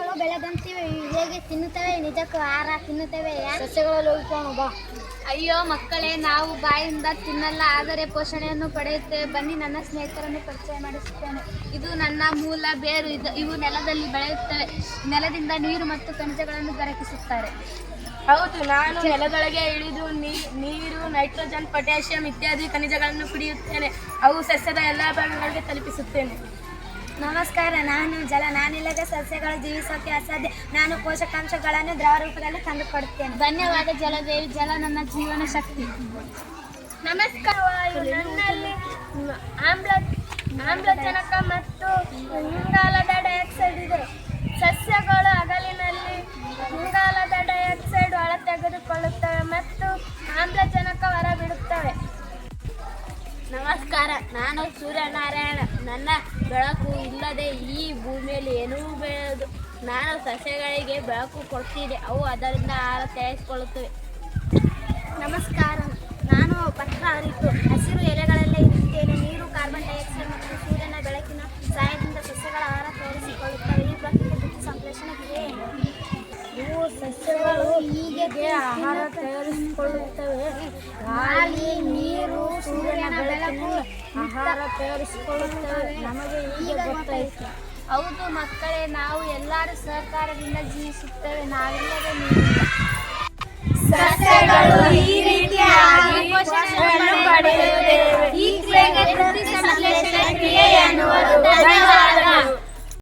ಬೆಳೆದಂತಿವೆ ಹೇಗೆ ತಿನ್ನುತ್ತವೆ ನಿಜಕ್ಕೂ ಆಹಾರ ತಿನ್ನುತ್ತವೆ ಸಸ್ಯಗಳಲ್ಲಿ ಉಳ್ಕೊಂಡು ಬಾ. ಅಯ್ಯೋ ಮಕ್ಕಳೇ ನಾವು ಬಾಯಿಂದ ತಿನ್ನಲ್ಲ ಆದರೆ ಪೋಷಣೆಯನ್ನು ಪಡೆಯುತ್ತೇವೆ. ಬನ್ನಿ ನನ್ನ ಸ್ನೇಹಿತರನ್ನು ಪರಿಚಯ ಮಾಡಿಸುತ್ತೇನೆ. ಇದು ನನ್ನ ಮೂಲ ಬೇರು. ಇದು ಇವು ನೆಲದಲ್ಲಿ ಬೆಳೆಯುತ್ತವೆ. ನೆಲದಿಂದ ನೀರು ಮತ್ತು ಖನಿಜಗಳನ್ನು ದೊರಕಿಸುತ್ತಾರೆ. ಹೌದು ನಾನು ನೆಲದೊಳಗೆ ಇಳಿದು ನೀ- ನೀರು ನೈಟ್ರೋಜನ್ ಪೊಟ್ಯಾಷಿಯಂ ಇತ್ಯಾದಿ ಖನಿಜಗಳನ್ನು ಕುಡಿಯುತ್ತೇನೆ. ಅವು ಸಸ್ಯದ ಎಲ್ಲ ಭಾಗಗಳಿಗೆ ತಲುಪಿಸುತ್ತೇನೆ. ನಮಸ್ಕಾರ ನಾನು ಜಲ ನಾನಿಲ್ಲದ ಸಸ್ಯಗಳು ಜೀವಿಸೋಕೆ ಅಸಾಧ್ಯ. ನಾನು ಪೋಷಕಾಂಶಗಳನ್ನು ದ್ರವ ರೂಪದಲ್ಲಿ ತಂದುಕೊಡುತ್ತೇನೆ. ಧನ್ಯವಾದ ಜಲದೇವಿ ಜಲ ನನ್ನ ಜೀವನ ಶಕ್ತಿ. ನಮಸ್ಕಾರ ನನ್ನಲ್ಲಿ ಆಮ್ಲ ಆಮ್ಲಜನಕ ಮತ್ತು ಇಂಗಾಲದ ಡೈಆಕ್ಸೈಡ್ ಇದೆ. ಸಸ್ಯಗಳು ಹಗಲಿನಲ್ಲಿ ಇಂಗಾಲದ ಡೈಆಕ್ಸೈಡ್ ಒಳ ತೆಗೆದುಕೊಳ್ಳುತ್ತವೆ ಮತ್ತು ಆಮ್ಲಜನಕ ಹೊರಬಿಡುತ್ತವೆ. ನಮಸ್ಕಾರ ನಾನು ಸೂರ್ಯನಾರಾಯಣ. ನನ್ನ ಬೆಳಕು ಇಲ್ಲದೆ ಈ ಭೂಮಿಯಲ್ಲಿ ಏನೂ ಬೆಳೆದು ನಾನು ಸಸ್ಯಗಳಿಗೆ ಬೆಳಕು ಕೊಡ್ತೀನಿ ಅವು ಅದರಿಂದ ಆಹಾರ ತಯಾರಿಸಿಕೊಳ್ಳುತ್ತವೆ. ನಮಸ್ಕಾರ. ನಾನು ಪತ್ರ ಅರಿತು ಹಸಿರು ಎಲೆಗಳಲ್ಲೇ ಇರುತ್ತೇನೆ. ನೀರು, ಕಾರ್ಬನ್ ಡೈಆಕ್ಸೈಡ್ ಮತ್ತು ಸೂರ್ಯನ ಬೆಳಕಿನ ಸಹಾಯದಿಂದ ಸಸ್ಯಗಳ ಆಹಾರ ತಯಾರಿಸಿಕೊಳ್ಳುತ್ತವೆ. ಈ ಸಂಶ್ಲೇಷಣೆಗೆ ಇವು ಸಸ್ಯಗಳು ಹೀಗೆ ಆಹಾರ ತಯಾರಿಸಿಕೊಳ್ಳುತ್ತವೆ. ಗಾಳಿ, ನೀರು, ಸೂರ್ಯನ ಬೆಳಕು ಆಹಾರ ತಯಾರಿಸಿಕೊಳ್ಳುತ್ತಾರೆ. ನಮಗೆ ಈಗ ಗೊತ್ತಾಯಿತು. ಹೌದು ಮಕ್ಕಳೇ ನಾವು ಎಲ್ಲರೂ ಸಹಕಾರದಿಂದ ಜೀವಿಸುತ್ತೇವೆ. ನಾವೆಲ್ಲರೂ ಸಸ್ಯಗಳು